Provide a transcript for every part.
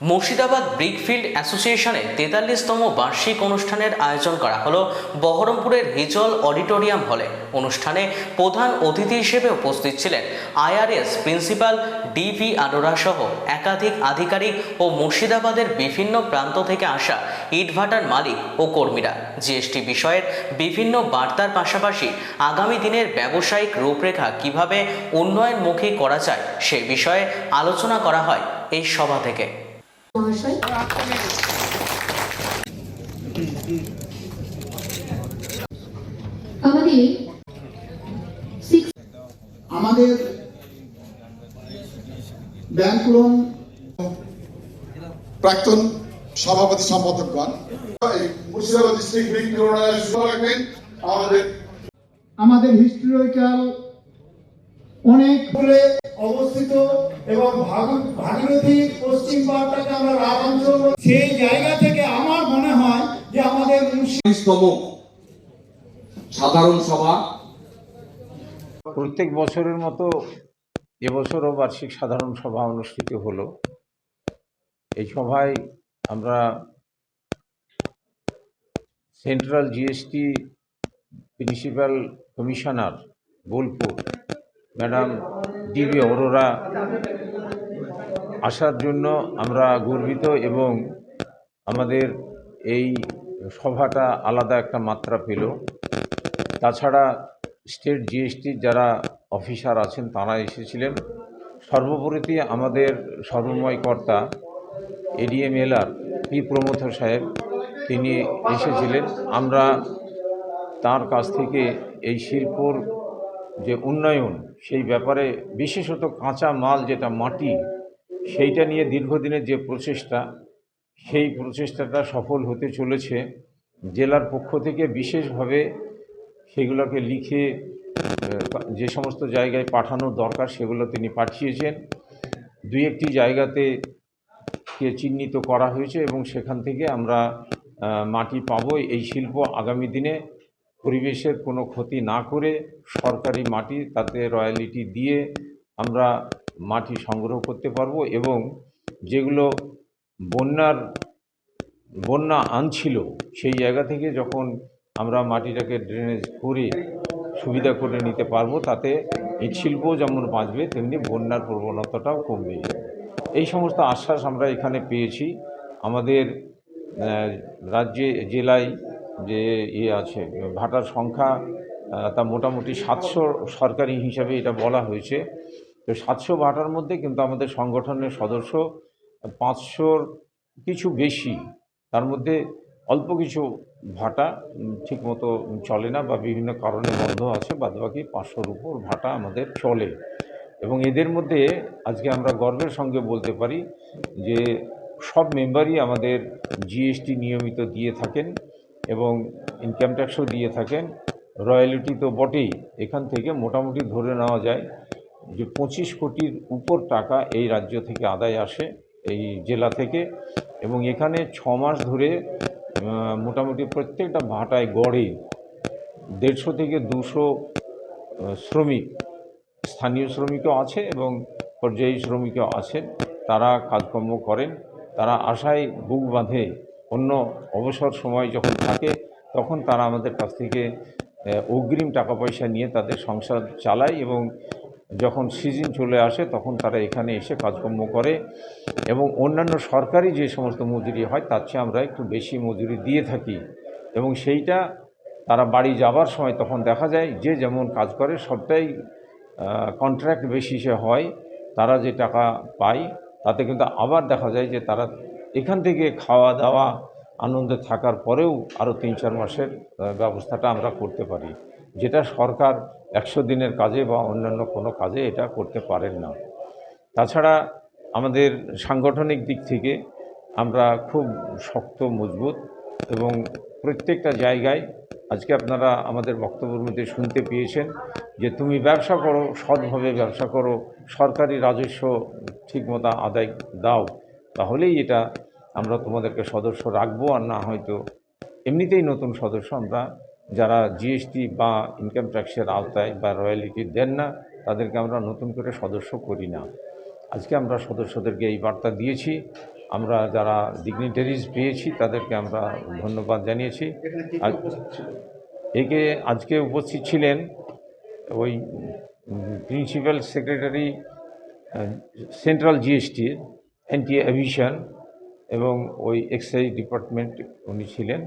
Murshidabad brickfield অ্যাসোসিয়েশনের তেতাল্লিশতম বার্ষিক অনুষ্ঠানের আয়োজন করা হলো বহরমপুরের হিজল অডিটোরিয়াম হলে। অনুষ্ঠানে প্রধান অতিথি হিসেবে উপস্থিত ছিলেন আইআরএস প্রিন্সিপাল ডিভি আরোরা সহ একাধিক আধিকারিক ও মুর্শিদাবাদের বিভিন্ন প্রান্ত থেকে আসা ইটভাটার মালিক ও কর্মীরা। জিএসটি বিষয়ের বিভিন্ন বার্তার পাশাপাশি আগামী দিনের ব্যবসায়িক রূপরেখা কীভাবে উন্নয়নমুখী করা যায় সে বিষয়ে আলোচনা করা হয় এই সভা থেকে। আমাদের ব্যাংক লোন প্রাক্তন সভাপতি সম্পাদকগণ মুর্শিদাবাদ ডিস্ট্রিক্ট শুভ আমাদের আমাদের হিস্টোরিক্যাল অনেক দূরে অবস্থিত এবং ভাগীরথী পশ্চিম পাড়টাকে আমরা রাজ অঞ্চল সেই জায়গা থেকে আমার মনে হয় যে আমাদের মুর্শি সাধারণ সভা। প্রত্যেক বছরের মতো এবছরও বার্ষিক সাধারণ সভা অনুষ্ঠিত হলো। এই সভায় আমরা central GST principal commissioner Bolpur madam DB Arora, আসার জন্য আমরা গর্বিত এবং আমাদের এই সভাটা আলাদা একটা মাত্রা পেল। তাছাড়া স্টেট জিএসটির যারা অফিসার আছেন তারা এসেছিলেন। সর্বোপরিতে আমাদের সর্বময় কর্তা এডিএম এলআর পি প্রমথ সাহেব, তিনি এসেছিলেন। আমরা তার কাছ থেকে এই শিল্পর যে উন্নয়ন, সেই ব্যাপারে বিশেষত কাঁচা মাল যেটা মাটি, সেইটা নিয়ে দীর্ঘদিনের যে প্রচেষ্টা, সেই প্রচেষ্টাটা সফল হতে চলেছে। জেলার পক্ষ থেকে বিশেষভাবে সেগুলোকে লিখে যে সমস্ত জায়গায় পাঠানো দরকার সেগুলো তিনি পাঠিয়েছেন। দুই একটি জায়গাতে কে চিহ্নিত করা হয়েছে এবং সেখান থেকে আমরা মাটি পাবো। এই শিল্প আগামী দিনে পরিবেশের কোনো ক্ষতি না করে সরকারি মাটি, তাতে রয়্যালিটি দিয়ে আমরা মাটি সংগ্রহ করতে পারব এবং যেগুলো বন্যার, বন্যা আনছিল সেই জায়গা থেকে যখন আমরা মাটিটাকে ড্রেনেজ করে সুবিধা করে নিতে পারব, তাতে ইট শিল্পও যেমন বাঁচবে, তেমনি বন্যার প্রবণতাটাও কমবে। এই সমস্ত আশ্বাস আমরা এখানে পেয়েছি। আমাদের রাজ্যে, জেলায় যে ইয়ে আছে, ভাটার সংখ্যা তা মোটামুটি সাতশো সরকারি হিসাবে এটা বলা হয়েছে। তো সাতশো ভাটার মধ্যে কিন্তু আমাদের সংগঠনের সদস্য পাঁচশোর কিছু বেশি, তার মধ্যে অল্প কিছু ভাটা ঠিকমতো চলে না বা বিভিন্ন কারণে বন্ধ আছে, বাদবাকি পাঁচশোর উপর ভাটা আমাদের চলে। এবং এদের মধ্যে আজকে আমরা গর্বের সঙ্গে বলতে পারি যে সব মেম্বারই আমাদের জিএসটি নিয়মিত দিয়ে থাকেন। এবং ইনকাম ট্যাক্সও দিয়ে থাকেন। রয়্যালিটি তো বটেই। এখান থেকে মোটামুটি ধরে নেওয়া যায় যে পঁচিশ কোটির উপর টাকা এই রাজ্য থেকে আদায় আসে এই জেলা থেকে এবং এখানে ছ মাস ধরে মোটামুটি প্রত্যেকটা ভাটায় গড়ে দেড়শো থেকে দুশো শ্রমিক, স্থানীয় শ্রমিকও আছে এবং পর্যায়ী শ্রমিকও আছেন। তারা কাজকর্ম করেন। তারা আশায় বুক বাঁধে অন্য অবসর সময় যখন থাকে, তখন তারা আমাদের কাছ থেকে অগ্রিম টাকা পয়সা নিয়ে তাদের সংসার চালায় এবং যখন সিজন চলে আসে, তখন তারা এখানে এসে কাজকর্ম করে এবং অন্যান্য সরকারি যে সমস্ত মজুরি হয়, তার চেয়ে আমরা একটু বেশি মজুরি দিয়ে থাকি এবং সেইটা তারা বাড়ি যাবার সময় তখন দেখা যায় যে যেমন কাজ করে, সবটাই কন্ট্রাক্ট বেসিসে হয়। তারা যে টাকা পায়, তাতে কিন্তু আবার দেখা যায় যে তারা এখান থেকে খাওয়া দাওয়া আনন্দে থাকার পরেও আরও তিন চার মাসের ব্যবস্থাটা আমরা করতে পারি। যেটা সরকার একশো দিনের কাজে বা অন্যান্য কোনো কাজে এটা করতে পারেন না। তাছাড়া আমাদের সাংগঠনিক দিক থেকে আমরা খুব শক্ত, মজবুত এবং প্রত্যেকটা জায়গায় আজকে আপনারা আমাদের বক্তব্যের মধ্যে শুনতে পেয়েছেন যে তুমি ব্যবসা করো, সৎভাবে ব্যবসা করো, সরকারি রাজস্ব ঠিকমতো আদায় দাও, তাহলেই এটা আমরা তোমাদেরকে সদস্য রাখব আর না হয়তো এমনিতেই নতুন সদস্য আমরা। যারা জিএসটি বা ইনকাম ট্যাক্সের আওতায় বা রয়্যালিটি দেন না, তাদেরকে আমরা নতুন করে সদস্য করি না। আজকে আমরা সদস্যদেরকে এই বার্তা দিয়েছি। আমরা যারা ডিগনিটারিজ পেয়েছি, তাদেরকে আমরা ধন্যবাদ জানিয়েছি। আর একে আজকে উপস্থিত ছিলেন ওই প্রিন্সিপাল সেক্রেটারি সেন্ট্রাল জিএসটির অ্যান্টি অ্যাভিশন এবং ওই এক্সাইজ ডিপার্টমেন্ট উনি ছিলেন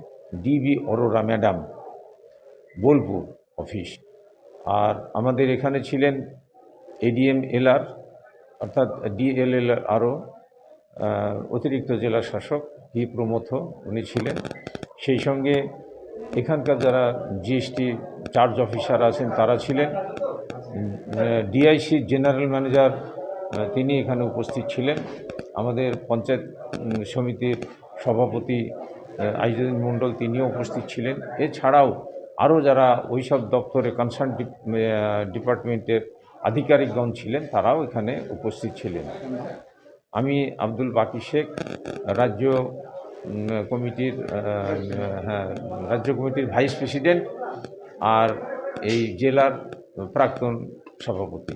DB Arora madam, Bolpur office. আর আমাদের এখানে ছিলেন এডিএম এলআর অর্থাৎ ডিএলএল আরও অতিরিক্ত জেলা শাসক ভি প্রমথ উনি ছিলেন। সেই সঙ্গে এখানকার যারা জিএসটি চার্জ অফিসার আছেন তারা ছিলেন। ডিআইসি জেনারেল ম্যানেজার তিনি এখানে উপস্থিত ছিলেন। আমাদের পঞ্চায়েত সমিতির সভাপতি আইজুদ্দিন মণ্ডল তিনিও উপস্থিত ছিলেন। এছাড়াও আরও যারা ওই সব দপ্তরে কনসার্ন ডিপার্টমেন্টের আধিকারিকগণ ছিলেন, তারাও এখানে উপস্থিত ছিলেন। আমি আব্দুল বাকি শেখ, রাজ্য কমিটির হ্যাঁ রাজ্য কমিটির ভাইস প্রেসিডেন্ট আর এই জেলার প্রাক্তন সভাপতি।